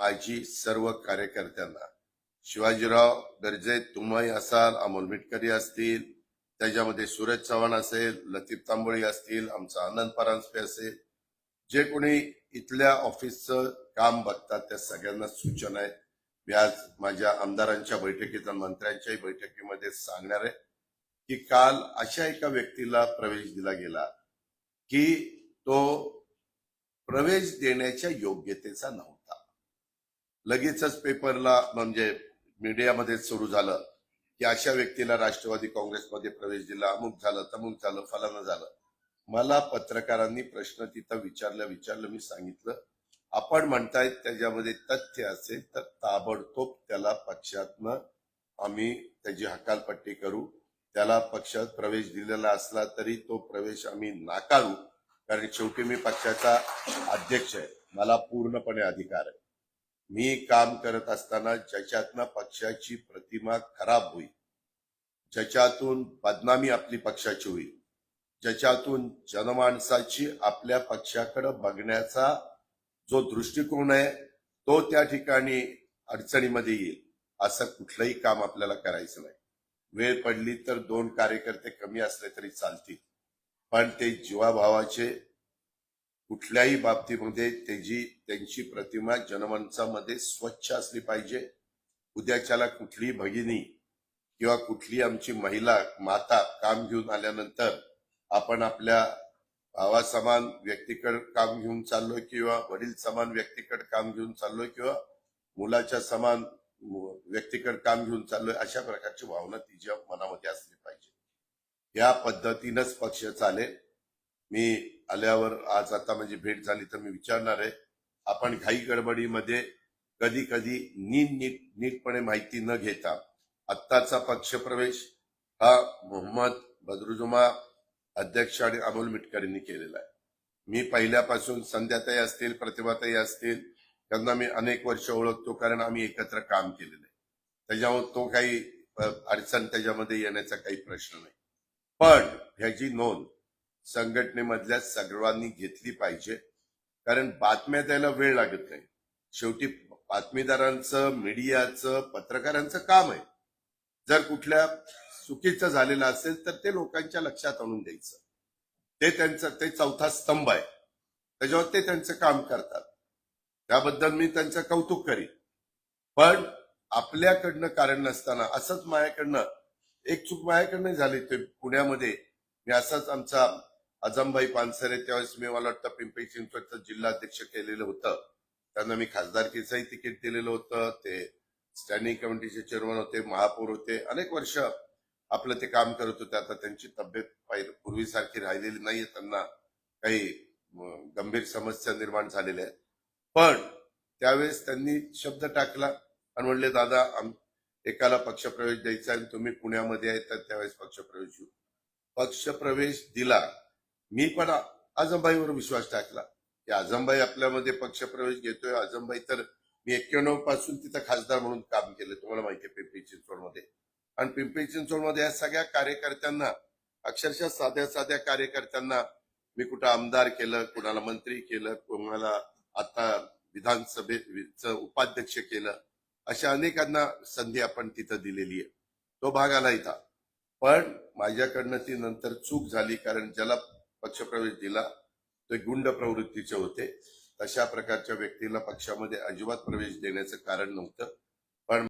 आजी सर्व कार्यकर्त्यांना. शिवाजीराव गर्जे तुम्ही असाल अमोल मिटकरी असतील त्याच्यामध्ये सूरज चव्हाण असेल लतीफ तांबोळी असतील आमचा आनंद परांजपे असेल. जे कोणी इथल्या ऑफिसचं काम बघतात त्या सगळ्यांना सूचना आहेत मी आज माझ्या आमदारांच्या बैठकीत आणि मंत्र्यांच्याही बैठकीमध्ये सांगणार आहे की काल अशा एका व्यक्तीला प्रवेश दिला गेला की तो प्रवेश देण्याच्या योग्यतेचा नव्हता. लगेचच पेपरला म्हणजे मीडियामध्ये सुरू झालं की अशा व्यक्तीला राष्ट्रवादी काँग्रेसमध्ये प्रवेश दिला अमुक झालं तमुक झालं फलानं झालं. मला पत्रकारांनी प्रश्न तिथं विचारलं विचारलं मी सांगितलं आपण म्हणतायत त्याच्यामध्ये तथ्य असेल तर ताबडतोब त्याला पक्षातनं आम्ही त्याची हकालपट्टी करू. त्याला पक्षात प्रवेश दिलेला असला तरी तो प्रवेश आम्ही नाकारू. कारण शेवटी मी पक्षाचा अध्यक्ष आहे. मला पूर्णपणे अधिकार आहे. मी काम करत असताना ज्याच्यातनं पक्षाची प्रतिमा खराब होईल ज्याच्यातून बदनामी आपली पक्षाची होईल ज्याच्यातून जनमानसाची आपल्या पक्षाकडे बघण्याचा जो दृष्टिकोन आहे तो त्या ठिकाणी अडचणीमध्ये येईल असं कुठलंही काम आपल्याला करायचं नाही. वेळ पडली तर दोन कार्यकर्ते कमी असले तरी चालतील पण ते जीवाभावाचे कुठल्याही बाबतीमध्ये त्याची त्यांची प्रतिमा जनमनसामध्ये स्वच्छ असली पाहिजे. उद्याच्याला कुठलीही भगिनी किंवा कुठली आमची महिला माता काम घेऊन आल्यानंतर आपण आपल्या भावासमान व्यक्तीकडे काम घेऊन चाललोय किंवा वडील समान व्यक्तीकडे काम घेऊन चाललोय किंवा मुलाच्या समान मु- व्यक्तीकडे काम घेऊन चाललोय अशा प्रकारची भावना तिच्या मनामध्ये असली पाहिजे. या पद्धतीनंच पक्ष चालेल. मी आल्यावर आज आता माझी भेट झाली तर मी विचारणार आहे. आपण घाई गडबडीमध्ये कधी कधी नीट नीट नीटपणे माहिती न घेता आत्ताचा पक्षप्रवेश हा मोहम्मद बदरुजुमा अध्यक्ष आणि अमोल मिटकरींनी केलेला आहे. मी पहिल्यापासून संध्याताई असतील प्रतिभाताई असतील त्यांना मी अनेक वर्ष ओळखतो कारण आम्ही एकत्र काम केलेलं आहे. त्याच्यामुळे तो काही अडचण त्याच्यामध्ये येण्याचा काही प्रश्न नाही. पण ह्याची नोंद संघटनेमधल्या सर्वांनी घेतली पाहिजे. कारण बातम्या द्यायला वेळ लागत नाही. शेवटी बातमीदारांचं मीडियाचं पत्रकारांचं काम आहे. जर कुठल्या चुकीचं झालेलं असेल तर ते लोकांच्या लक्षात आणून द्यायचं. ते त्यांचं ते चौथा स्तंभ आहे. त्याच्यावर ते त्यांचं काम करतात. त्याबद्दल मी त्यांचं कौतुक करीन. पण आपल्याकडनं कारण नसताना असंच माझ्याकडनं एक चूक माझ्याकडनं झाली ते पुण्यामध्ये. मी असंच आमचा आजमभाई पानसरे त्यावेळेस मी मला वाटतं पिंपरी चिंचवडचं जिल्हाध्यक्ष केलेलं होतं. त्यांना मी खासदारकीचंही तिकीट दिलेलं होतं. ते स्टँडिंग कमिटीचे चेअरमन होते महापौर होते. अनेक वर्ष आपलं ते काम करत होते. आता त्यांची तब्येत पाहिजे पूर्वीसारखी राहिलेली नाहीये. त्यांना काही गंभीर समस्या निर्माण झालेल्या आहेत. पण त्यावेळेस त्यांनी शब्द टाकला आणि म्हणले दादा एकाला पक्षप्रवेश द्यायचा आणि तुम्ही पुण्यामध्ये आहे तर त्यावेळेस पक्षप्रवेश येऊ पक्षप्रवेश दिला. मी पण आजमबाईवर विश्वास टाकला. की आजमबाई आपल्यामध्ये पक्षप्रवेश घेतोय. आजमबाई तर मी एक्क्याण्णवपासून तिथं खासदार म्हणून काम केलं. तुम्हाला माहिती आहे पिंपरी चिंचवडमध्ये. आणि पिंपरी चिंचवडमध्ये या सगळ्या कार्यकर्त्यांना अक्षरशः साध्या साध्या कार्यकर्त्यांना मी कुठं आमदार केलं कुणाला मंत्री केलं कोणाला आता विधानसभेचं उपाध्यक्ष केलं अशा अनेकांना संधी आपण तिथं दिलेली आहे. तो भाग आला इथं. पण माझ्याकडनं ती नंतर चूक झाली कारण ज्याला पक्षप्रवेश दिला. ते गुंड प्रवृत्तीचे होते. तशा प्रकारच्या व्यक्तीला पक्षामध्ये अजिबात प्रवेश देण्याचं कारण नव्हतं.